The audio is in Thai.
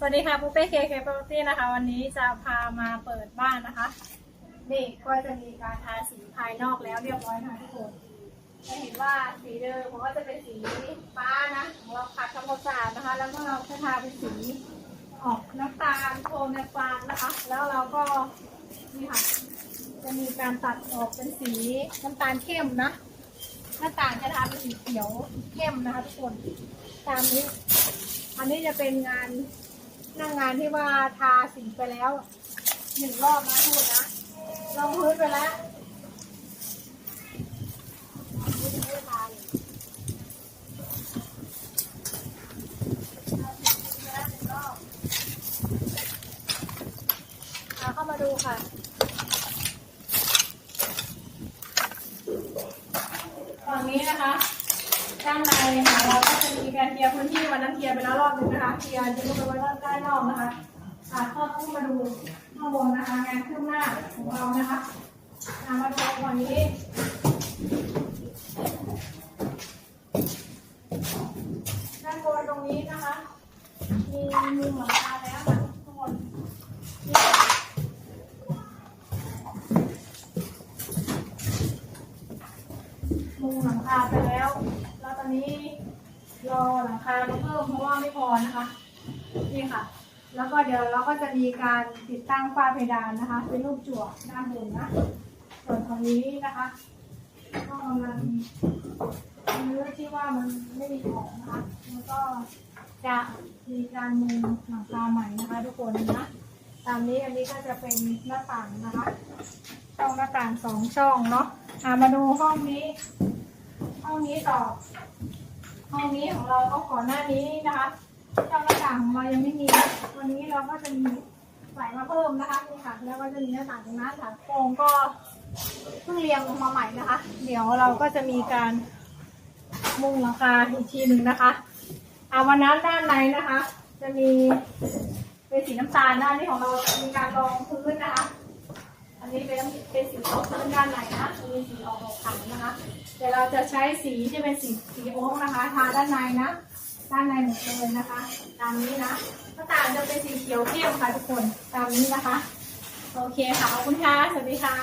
สวัสดีค่ะปุ๊เป้เคเคปตี้นะคะ วันนี้จะพามาเปิดบ้านนะคะ นี่ก็จะมีการทาสีภายนอกแล้วเรียบร้อยนะคะทุกคนจะเห็นว่าสีเดิมของก็จะเป็นสีฟ้านะของเราขัดทำความสะอาดนะคะ แล้วก็เราจะทาเป็นสีออกน้ำตาลโทนในฟางนะคะ แล้วเราก็นี่ค่ะจะมีการตัดออกเป็นสีน้ำตาลเข้มนะหน้าต่างจะทาเป็นสีเขียวเข้มนะคะทุกคนตามนี้ อันนี้จะเป็นงาน หน้างงานที่ว่าทาสีไปแล้วหนึ่งรอบนะทุกคนนะลองพื้นไปแล้วไม่ได้ทาเลยเอาเข้ามาดูค่ะฝั่งนี้นะคะ ด้านในค่ะเราก็จะมีการเคลียร์พื้นที่วันนั้นเคลียร์ไปแล้วรอบนึงนะคะเคลียร์จะลงไปไว้ด้านนอกนะคะอ่าเข้าขึ้นมาดูข้างบนนะคะ งานเครื่องหน้าของเรานะคะมาดูฝั่งนี้ด้านบนตรงนี้นะคะ มีมุมหลังคาแล้วค่ะทุกคนนี่มุงหลังคาไปแล้ว อนนี้รอหลังคามาเพิ่มเพราะว่าไม่พอนะคะ นี่ค่ะ แล้วก็เดี๋ยวเราก็จะมีการติดตั้งฝ้าเพดานนะคะ เป็นรูปจั่วด้านบนนะ ส่วนตรงนี้นะคะ ก็กำลังเนื้อที่ว่ามันไม่มีของนะคะแล้วก็จะมีการมุงหลังคาใหม่นะคะ ทุกคนนะตามนี้อันนี้ก็จะเป็นหน้าต่างนะคะ ช่องหน้าต่างสองช่องเนาะอ่ามาดูห้องนี้ ห้องนี้ต่อ ห้องนี้ของเราก็ก่อนหน้านี้นะคะช่องหน้าต่างของเรายังไม่มี วันนี้เราก็จะมีใส่มาเพิ่มนะคะนี่ค่ะ แล้วก็จะมีหน้าต่างตรงนั้นค่ะโครงก็เพิ่งเรียงลงมาใหม่นะคะ เดี๋ยวเราก็จะมีการมุงหลังคาอีกทีหนึ่งนะคะอาวันนั้นด้านในนะคะ จะมีเป็นสีน้ำตาลด้านนี้ของเราจะมีการรองพื้นนะคะ อันนี้เป็นเป็นสีออกพื้นด้านในนะมีสีออก เดี๋ยวเราจะใช้สีที่เป็นสีสีโอ๊กนะคะ ทาด้านในนะ ด้านในหมดเลยนะคะ ตามนี้นะหน้าต่างจะเป็นสีเขียวเข้มค่ะทุกคน ตามนี้นะคะ โอเคค่ะ ขอบคุณค่ะ สวัสดีค่ะ